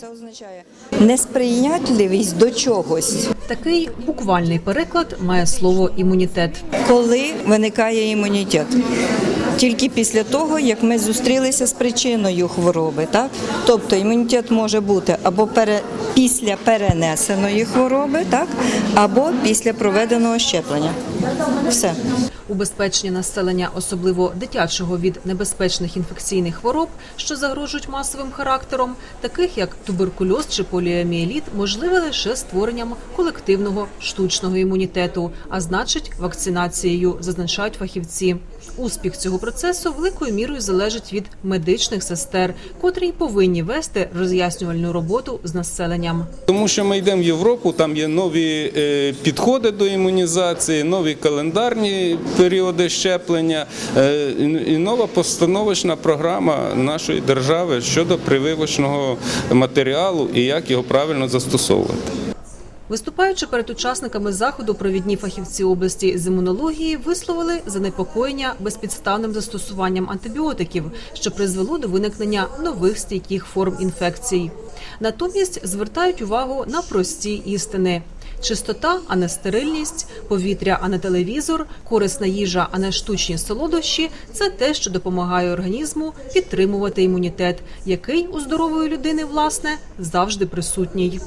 Це означає несприйнятливість до чогось, Такий буквальний переклад має слово імунітет. коли виникає імунітет. Тільки після того, як ми зустрілися з причиною хвороби, так тобто імунітет може бути або пере, після перенесеної хвороби, так або після проведеного щеплення. Все. Убезпечення населення, особливо дитячого від небезпечних інфекційних хвороб, що загрожують масовим характером, таких як туберкульоз чи поліоміеліт, можливе лише створенням колективного штучного імунітету, а значить вакцинацією, зазначають фахівці. Успіх цього процесу великою мірою залежить від медичних сестер, котрі й повинні вести роз'яснювальну роботу з населенням. Тому що ми йдемо в Європу, там є нові е, підходи до імунізації, нові календарні періоди щеплення е, і нова постановочна програма нашої держави щодо прививочного матеріалу і як його правильно застосовувати. Виступаючи перед учасниками заходу, провідні фахівці області з імунології висловили занепокоєння безпідставним застосуванням антибіотиків, що призвело до виникнення нових стійких форм інфекцій. Натомість звертають увагу на прості істини. Чистота, а не стерильність, повітря, а не телевізор, корисна їжа, а не штучні солодощі це те, що допомагає організму підтримувати імунітет, який у здорової людини власне завжди присутній.